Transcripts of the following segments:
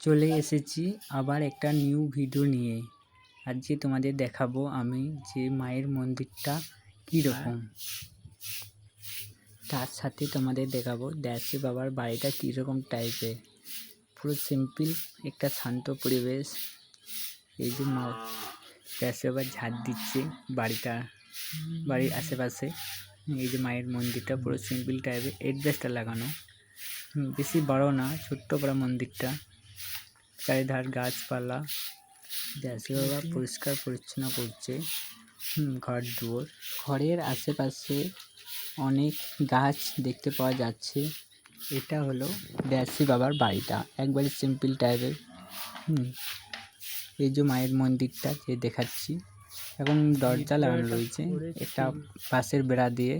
চলে এসেছি আবার একটা নিউ ভিডিও নিয়ে। আজকে তোমাদের দেখাবো আমি যে মায়ের মন্দিরটা কীরকম। তার সাথে তোমাদের দেখাবো দেশে বাবার বাড়িটা কীরকম টাইপের পুরো সিম্পল একটা শান্ত পরিবেশ। এই যে মা দেশে বাবার ঝাড় দিচ্ছে বাড়িটা বাড়ির আশেপাশে। এই যে মায়ের মন্দিরটা পুরো সিম্পল টাইপের এডভেস্টার লাগানো। বেশি বড় না ছোট্ট বড় মন্দিরটা। চারিধার গাছপালা। দেশে বাবা পরিষ্কার পরিচ্ছন্ন করছে। ঘর দুয়ার। ঘরের আশেপাশে অনেক গাছ দেখতে পাওয়া যাচ্ছে। এটা হলো দেশি বাবার বাড়িটা। একবারে সিম্পল টাইপের এই যে মায়ের মন্দিরটা যে দেখাচ্ছি। এখন দরজা লাগানো রয়েছে। এটা পাশের বেড়া দিয়ে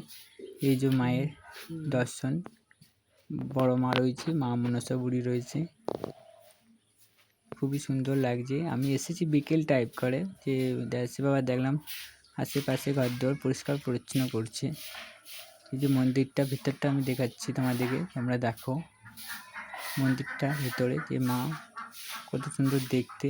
এই যে মায়ের দর্শন। বড় মা রয়েছে, মা মনসা বুড়ি রয়েছে। খুবই সুন্দর লাগছে। আমি এসেছি বিকেল টাইপ করে যে দেশে বাবা দেখলাম আশেপাশে ঘর দোর পরিষ্কার পরিচ্ছন্ন করছে। এই যে মন্দিরটা, ভিতরটা আমি দেখাচ্ছি তোমাদেরকে, তোমরা দেখো। মন্দিরটা ভিতরে যে মা কত সুন্দর দেখতে।